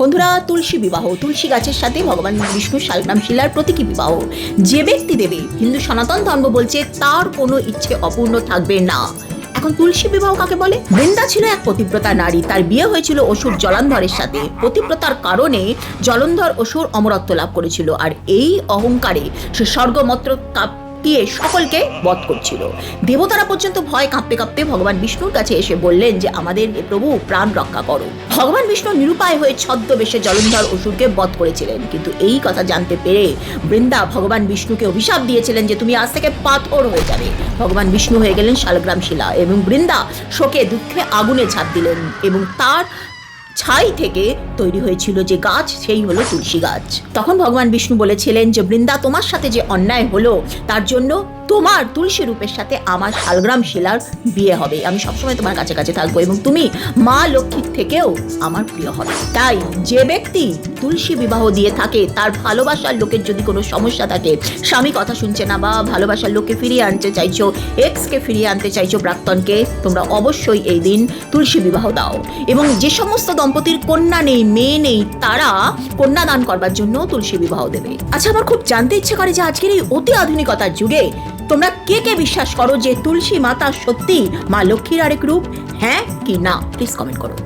বন্ধুরা, তুলসী বিবাহ, তুলসী গাছের সাথে ভগবান বিষ্ণু শালগ্রাম শিলার প্রতীকী বিবাহ। যে ব্যক্তি দেবে, হিন্দু সনাতন ধর্ম বলছে তার কোনো ইচ্ছে অপূর্ণ থাকবে না। এখন তুলসী বিবাহ কাকে বলে? বৃন্দা ছিল এক পতিব্রতা নারী, তার বিয়ে হয়েছিল অসুর জলন্ধরের সাথে। পতিব্রতার কারণে জলন্ধর অসুর অমরত্ব লাভ করেছিল, আর এই অহংকারে সে স্বর্গমত্র কাঁপিয়ে সকলকে বধ করছিল। দেবতারা পর্যন্ত ভয় কাঁপতে কাঁপতে ভগবান বিষ্ণুর কাছে এসে বললেন যে, আমাদের প্রভু, প্রাণ রক্ষা করো। ভগবান বিষ্ণু নিরুপায় হয়ে ছদ্মবেশে জলন্ধর অসুরকে বধ করেছিলেন। কিন্তু এই কথা জানতে পেরে বৃন্দা ভগবান বিষ্ণুকে অভিশাপ দিয়েছিলেন যে, তুমি আজ থেকে পাথর হয়ে যাবে। ভগবান বিষ্ণু হয়ে গেলেন শালগ্রাম শিলা এবং বৃন্দা শোকে দুঃখে আগুনে ঝাঁপ দিলেন এবং তার ছাই থেকে তৈরি হয়েছিল যে গাছ, সেই হলো তুলসী গাছ। তখন ভগবান বিষ্ণু বলেছিলেন যে, বৃন্দা, তোমার সাথে যে অন্যায় হলো, তার জন্য তোমার তুলসী রূপের সাথে আমার শালগ্রাম শিলার বিয়ে হবে। আমি সবসময় তোমার কাছে কাছে থাকব এবং তুমি মা লক্ষ্মীর থেকেও আমার প্রিয় হবে। তাই যে ব্যক্তি তুলসী বিবাহ দিয়ে থাকে, তার ভালোবাসার লোকের যদি কোনো সমস্যা থাকে, স্বামী কথা শুনছে না বা ভালোবাসার লোককে ফিরিয়ে আনতে চাইছো এক্সকে ফিরিয়ে আনতে চাইছো প্রাক্তনকে, তোমরা অবশ্যই এই দিন তুলসী বিবাহ দাও। এবং যে সমস্ত দম্পতির কন্যা নেই, মেয়ে নেই, তারা কন্যা দান করবার জন্য তুলসী বিবাহ দেবে। আচ্ছা আমার খুব জানতে ইচ্ছে করে যে আজকের এই অতি আধুনিকতার যুগে তোমরা কে কে বিশ্বাস করো যে তুলসী মাতা সত্যি মা লক্ষ্মীর আরেক রূপ? হ্যাঁ কি না? প্লিজ কমেন্ট করো।